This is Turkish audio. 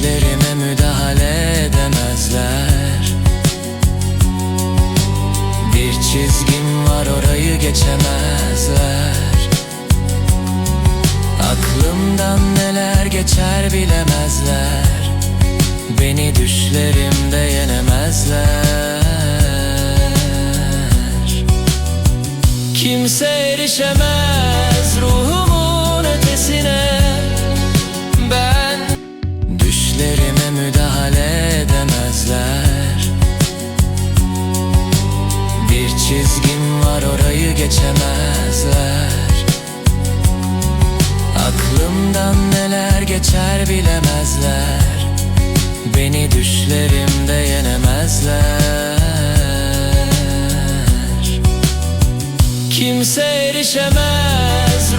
Düşlerime müdahale edemezler. Bir çizgim var orayı geçemezler. Aklımdan neler geçer bilemezler. Beni düşlerimde yenemezler. Kimse erişemez ruhumun Bir çizgim var orayı geçemezler. Aklımdan neler geçer bilemezler. Beni düşlerimde yenemezler. Kimse erişemez